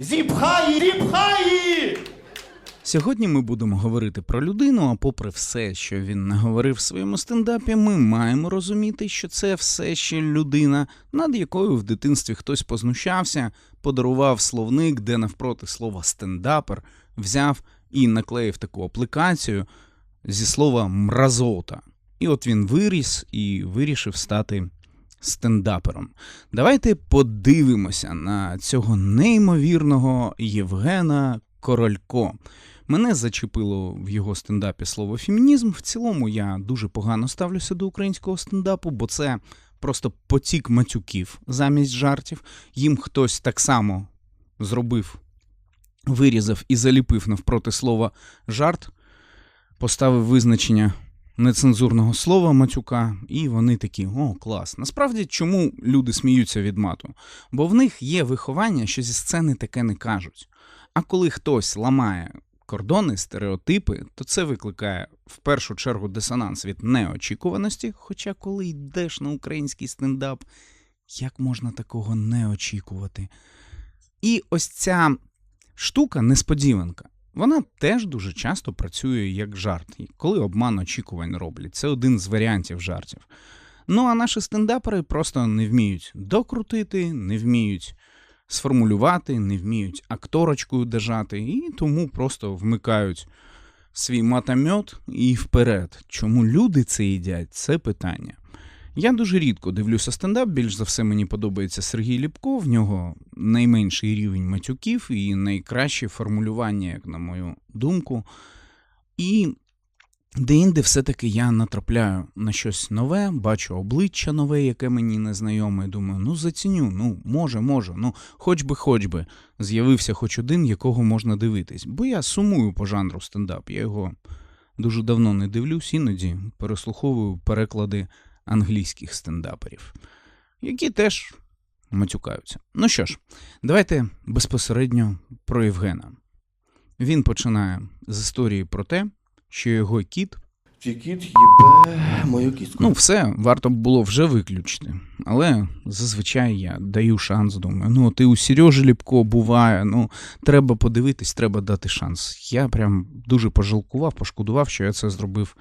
Зіпхай! Зіпхай! Сьогодні ми будемо говорити про людину, а попри все, що він наговорив в своєму стендапі, ми маємо розуміти, що це все ще людина, над якою в дитинстві хтось познущався, подарував словник, де навпроти слова стендапер взяв і наклеїв таку аплікацію зі слова мразота. І от він виріс і вирішив стати стендапером. Давайте подивимося на цього неймовірного Євгена Королько. Мене зачепило в його стендапі слово фемінізм. В цілому я дуже погано ставлюся до українського стендапу, бо це просто потік матюків замість жартів. Їм хтось так само зробив, вирізав і заліпив навпроти слова жарт, поставив визначення нецензурного слова матюка, і вони такі: о, клас. Насправді, чому люди сміються від мату? Бо в них є виховання, що зі сцени таке не кажуть. А коли хтось ламає кордони, стереотипи, то це викликає в першу чергу дисонанс від неочікуваності. Хоча, коли йдеш на український стендап, як можна такого не очікувати? І ось ця штука, несподіванка, вона теж дуже часто працює як жарт, коли обман очікувань роблять. Це один з варіантів жартів. Ну а наші стендапери просто не вміють докрутити, не вміють сформулювати, не вміють акторочкою держати, і тому просто вмикають свій матомет і вперед. Чому люди це їдять, це питання. Я дуже рідко дивлюся стендап. Більш за все мені подобається Сергій Ліпко. В нього найменший рівень матюків і найкраще формулювання, як на мою думку. І де-інде все-таки я натрапляю на щось нове, бачу обличчя нове, яке мені незнайоме, думаю, ну заціню, ну може, може, ну хоч би, хоч би, з'явився хоч один, якого можна дивитись. Бо я сумую по жанру стендап. Я його дуже давно не дивлюсь, іноді переслуховую переклади англійських стендаперів, які теж матюкаються. Ну що ж, давайте безпосередньо про Євгена. Він починає з історії про те, що його кіт, Твій кіт їбе мою кістку. ну все, варто було вже виключити. Але зазвичай я даю шанс, думаю. Ну, ти у Сережі Ліпко буває, ну треба подивитись, треба дати шанс. Я прям дуже пожалкував, пошкодував, що я це зробив.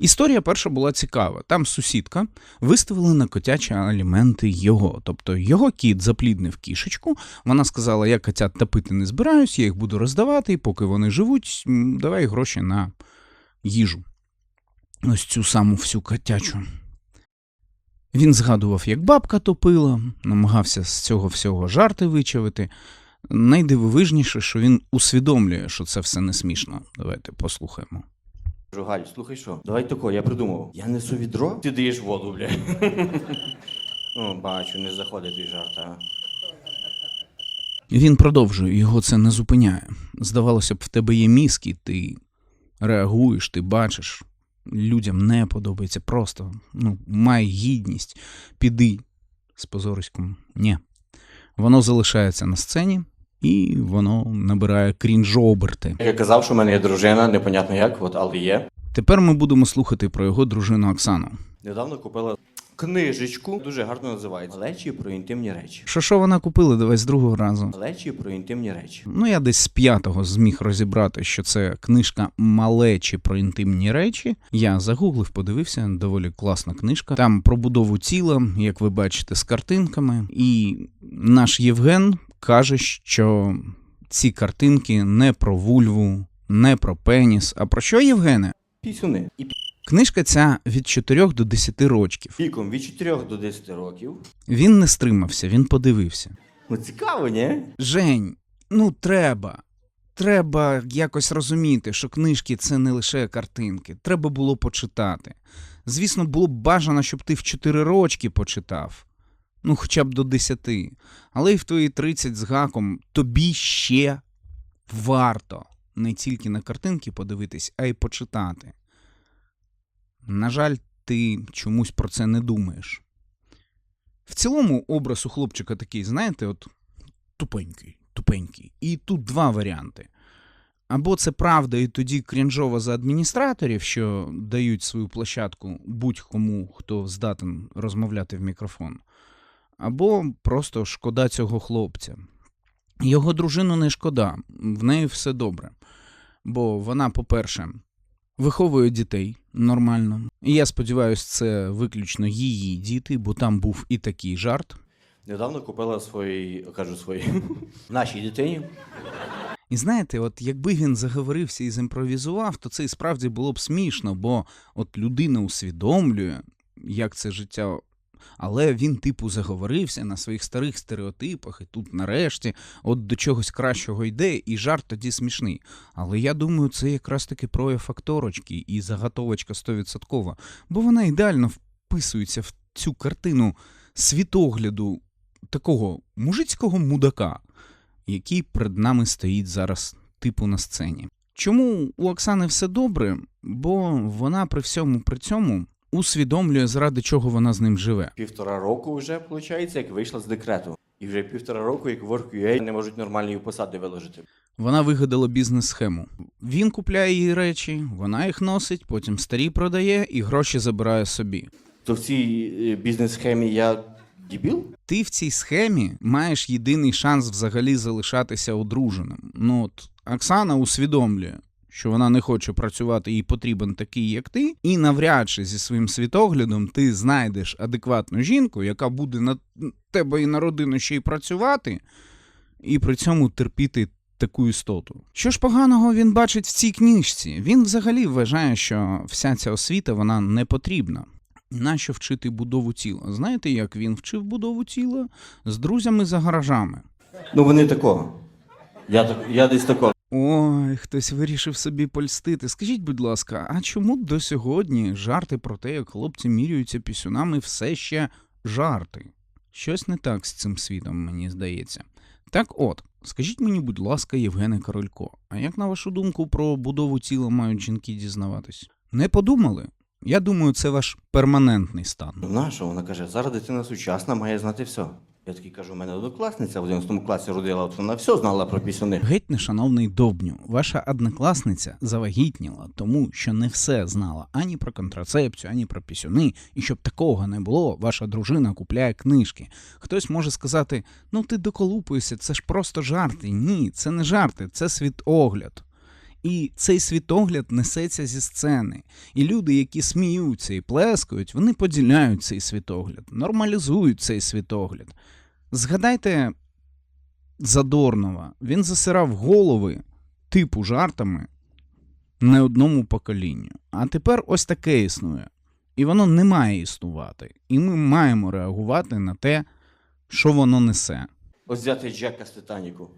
Історія перша була цікава. Там сусідка виставила на котячі аліменти його. Тобто його кіт запліднив кішечку. Вона сказала: я котят топити не збираюсь, я їх буду роздавати, і поки вони живуть, давай гроші на їжу. Ось цю саму всю котячу. Він згадував, як бабка топила, намагався з цього всього жарти вичавити. Найдивовижніше, що він усвідомлює, що це все не смішно. Давайте послухаємо. Кажу, Галь, слухай що? Давай тако, я придумав. Я несу відро, ти даєш воду, бля. О, бачу, не заходить твій жарт, а. Він продовжує, його це не зупиняє. Здавалося б, в тебе є мізки, ти реагуєш, ти бачиш. Людям не подобається просто. Ну, май гідність, піди з позориськом. Ні. Воно залишається на сцені, і воно набирає крінж-оберти. Я казав, що в мене є дружина, непонятно як, от, але є. Тепер ми будемо слухати про його дружину Оксану. Недавно купила книжечку, дуже гарно називається. Малечі про інтимні речі. Що що вона купила, давай з другого разу. Малечі про інтимні речі. Ну, я десь з п'ятого зміг розібрати, що це книжка малечі про інтимні речі. Я загуглив, подивився, доволі класна книжка. Там про будову тіла, як ви бачите, з картинками. І наш Євген каже, що ці картинки не про вульву, не про пеніс. А про що, Євгене? Пісюни. І Книжка ця від 4 до 10 рочків. віком від 4 до 10 років. Він не стримався, він подивився. Ну цікаво, ні? Жень, ну треба. Треба якось розуміти, що книжки це не лише картинки. Треба було почитати. Звісно, було б бажано, щоб ти в 4 рочки почитав. Ну, хоча б до 10. Але й в твої 30 з гаком тобі ще варто не тільки на картинки подивитись, а й почитати. На жаль, ти чомусь про це не думаєш. В цілому образ у хлопчика такий, знаєте, от тупенький, тупенький. І тут два варіанти. Або це правда, і тоді крінжово за адміністраторів, що дають свою площадку будь-кому, хто здатен розмовляти в мікрофон, або просто шкода цього хлопця. Його дружину не шкода, в неї все добре. Бо вона, по-перше, виховує дітей нормально. І я сподіваюся, це виключно її діти, бо там був і такий жарт. Недавно купила своїй, кажу своїй, нашій дитині. І знаєте, от якби він заговорився і зімпровізував, то це і справді було б смішно, бо от людина усвідомлює, як це життя. Але він, типу, заговорився на своїх старих стереотипах, і тут, нарешті, от до чогось кращого йде, і жарт тоді смішний. Але я думаю, це якраз таки прояв акторочки і заготовочка стовідсоткова, бо вона ідеально вписується в цю картину світогляду такого мужицького мудака який перед нами стоїть зараз типу на сцені. Чому у Оксани все добре? Бо вона при всьому при цьому усвідомлює, заради чого вона з ним живе. Півтора року вже, виходить, як вийшла з декрету. І вже півтора року, як WorkUA не можуть нормальної посади виложити. Вона вигадала бізнес-схему. Він купляє її речі, вона їх носить, потім старі продає і гроші забирає собі. То в цій е, бізнес-схемі я дебіл? Ти в цій схемі маєш єдиний шанс взагалі залишатися одруженим. Ну от Оксана усвідомлює, що вона не хоче працювати, їй потрібен такий, як ти, і навряд чи зі своїм світоглядом ти знайдеш адекватну жінку, яка буде на тебе і на родину ще й працювати, і при цьому терпіти таку істоту. Що ж поганого він бачить в цій книжці? Він взагалі вважає, що вся ця освіта вона не потрібна. Нащо вчити будову тіла? Знаєте, як він вчив будову тіла? З друзями за гаражами. Ну вони такого. Я, я десь такого. Ой, хтось вирішив собі польстити. Скажіть, будь ласка, а чому до сьогодні жарти про те, як хлопці міряються пісюнами, все ще жарти? Щось не так з цим світом, мені здається. Так от, скажіть мені, будь ласка, Євгене Королько, а як на вашу думку про будову тіла мають жінки дізнаватись? Не подумали? Я думаю, це ваш перманентний стан. Ну нащо? Вона каже, зараз дитина сучасна, має знати все. Я такий кажу, у мене однокласниця в 11 класі родила, от вона все знала про пісюни. Геть нешановний довбню, ваша однокласниця завагітніла, тому що не все знала ані про контрацепцію, ані про пісюни, і щоб такого не було, ваша дружина купляє книжки. Хтось може сказати: ну ти доколупуєшся, це ж просто жарти. Ні, це не жарти, це світогляд. І цей світогляд несеться зі сцени. І люди, які сміються і плескають, вони поділяють цей світогляд, нормалізують цей світогляд. Згадайте Задорнова. Він засирав голови типу жартами не одному поколінню. А тепер ось таке існує. І воно не має існувати. І ми маємо реагувати на те, що воно несе. Ось взяти Джека з Титаніку.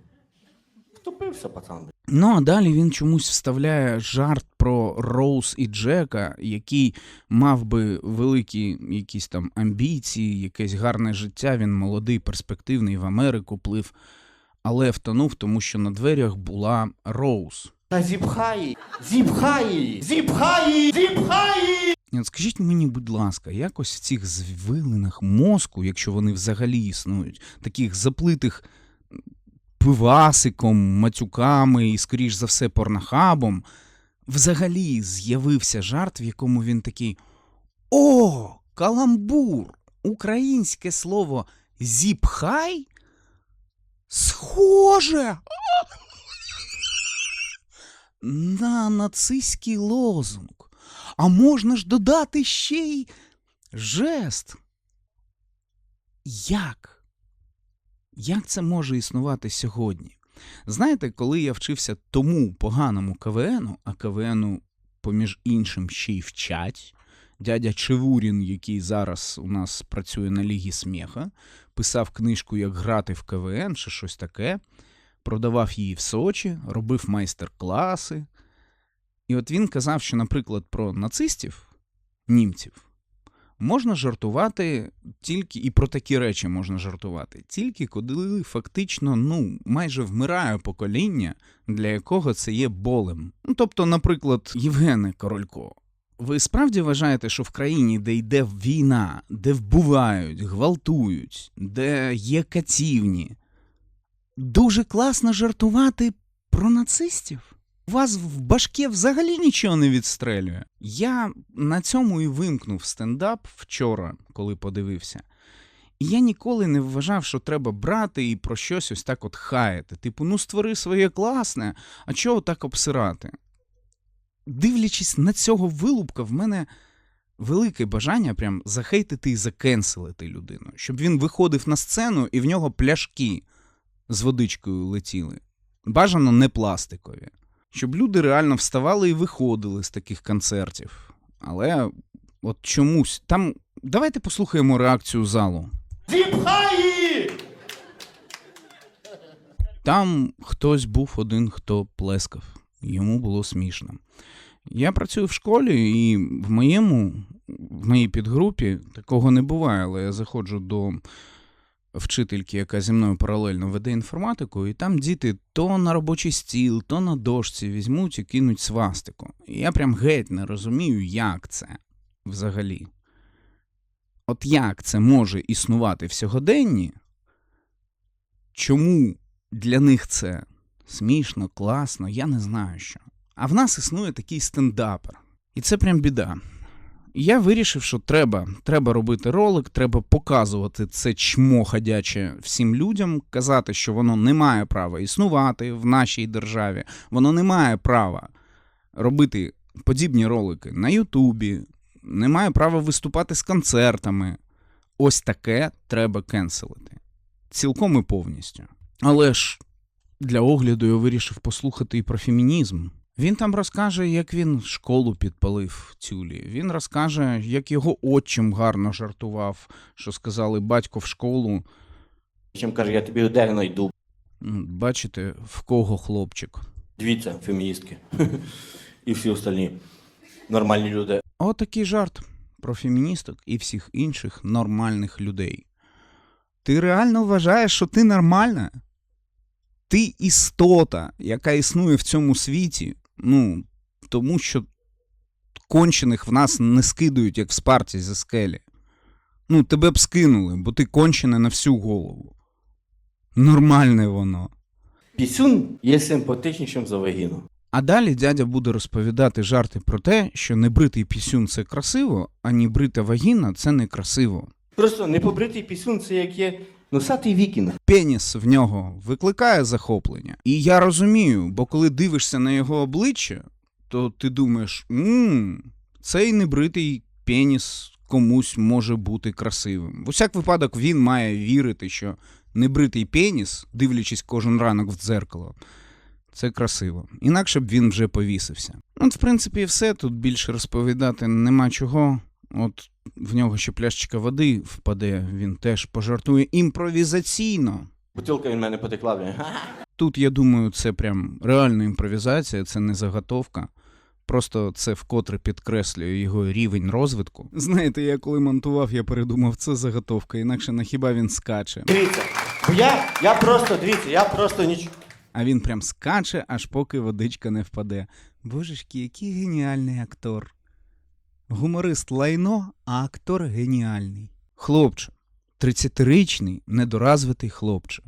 Втопився, пацан. Ну а далі він чомусь вставляє жарт про Роуз і Джека, який мав би великі якісь там амбіції, якесь гарне життя. Він молодий, перспективний в Америку плив, але втонув, тому що на дверях була Роуз. Та зіпхай! Зіпхай! Зіпхай! Зіпхай! скажіть мені, будь ласка, якось в цих звилинах мозку, якщо вони взагалі існують, таких заплитих пивасиком, матюками і, скоріш за все, порнохабом, взагалі з'явився жарт, в якому він такий: О, каламбур! Українське слово зіпхай? Схоже! На нацистський лозунг. А можна ж додати ще й жест. Як? Як це може існувати сьогодні? Знаєте, коли я вчився тому поганому КВНу, а КВНу, поміж іншим, ще й вчать, дядя Чевурін, який зараз у нас працює на Лігі сміха, писав книжку, як грати в КВН чи щось таке, продавав її в Сочі, робив майстер-класи. І от він казав, що, наприклад, про нацистів, німців, можна жартувати тільки і про такі речі можна жартувати, тільки коли фактично ну, майже вмирає покоління, для якого це є болем. Ну, тобто, наприклад, Євгене Королько. Ви справді вважаєте, що в країні, де йде війна, де вбивають, гвалтують, де є катівні, дуже класно жартувати про нацистів? У вас в башке взагалі нічого не відстрелює. Я на цьому і вимкнув стендап вчора, коли подивився. І я ніколи не вважав, що треба брати і про щось ось так от хаяти. Типу, ну створи своє класне, а чого так обсирати? Дивлячись на цього вилупка, в мене велике бажання прям захейтити і закенселити людину, щоб він виходив на сцену і в нього пляшки з водичкою летіли. Бажано не пластикові. Щоб люди реально вставали і виходили з таких концертів. Але от чомусь там. Давайте послухаємо реакцію залу. Зіпхай! Там хтось був один, хто плескав. Йому було смішно. Я працюю в школі, і в моєму, в моїй підгрупі такого не буває, але я заходжу до вчительки, яка зі мною паралельно веде інформатику, і там діти то на робочий стіл, то на дошці візьмуть і кинуть свастику. І я прям геть не розумію, як це взагалі. От як це може існувати в сьогоденні? Чому для них це смішно, класно, я не знаю що. А в нас існує такий стендапер. І це прям біда. Я вирішив, що треба, треба робити ролик, треба показувати це чмо ходяче всім людям, казати, що воно не має права існувати в нашій державі, воно не має права робити подібні ролики на Ютубі, не має права виступати з концертами. Ось таке треба кенселити. Цілком і повністю. Але ж для огляду я вирішив послухати і про фемінізм. Він там розкаже, як він школу підпалив тюлі. Він розкаже, як його отчим гарно жартував, що сказали батько в школу. Чим каже, я тобі де. М, Бачите, в кого хлопчик. Дивіться, феміністки. І всі остальні нормальні люди. Отакий жарт про феміністок і всіх інших нормальних людей. Ти реально вважаєш, що ти нормальна? Ти істота, яка існує в цьому світі, ну, тому що кончених в нас не скидують, як в спарті зі скелі. Ну, тебе б скинули, бо ти кончене на всю голову. Нормальне воно. Пісюн є симпатичнішим за вагіну. А далі дядя буде розповідати жарти про те, що небритий пісюн це красиво, а небрита вагіна це не красиво. Просто непобритий пісюн це як є носатий вікінг. Пеніс в нього викликає захоплення. І я розумію, бо коли дивишся на його обличчя, то ти думаєш, мм, цей небритий пеніс комусь може бути красивим. В усяк випадок він має вірити, що небритий пеніс, дивлячись кожен ранок в дзеркало, це красиво. Інакше б він вже повісився. От, в принципі, все. Тут більше розповідати нема чого. От в нього ще пляшечка води впаде, він теж пожартує імпровізаційно. Бутилка він мене потекла. Тут, я думаю, це прям реальна імпровізація, це не заготовка. Просто це вкотре підкреслює його рівень розвитку. Знаєте, я коли монтував, я передумав, це заготовка, інакше на хіба він скаче. Дивіться, бо я, я просто, дивіться, я просто ніч. А він прям скаче, аж поки водичка не впаде. Божечки, який геніальний актор. Гуморист лайно, а актор геніальний. Хлопче, 30-річний, недоразвитий хлопче.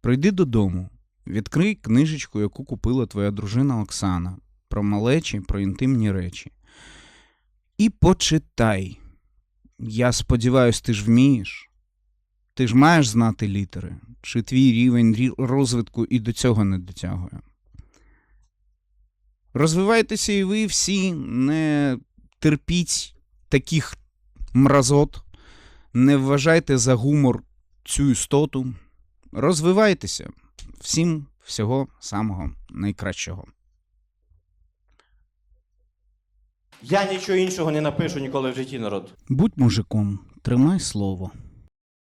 Прийди додому, відкрий книжечку, яку купила твоя дружина Оксана, про малечі, про інтимні речі. І почитай. Я сподіваюсь, ти ж вмієш. Ти ж маєш знати літери, чи твій рівень розвитку і до цього не дотягує. Розвивайтеся і ви всі, не терпіть таких мразот, не вважайте за гумор цю істоту. Розвивайтеся. Всім всього самого найкращого. Я нічого іншого не напишу ніколи в житті, народ. Будь мужиком, тримай слово.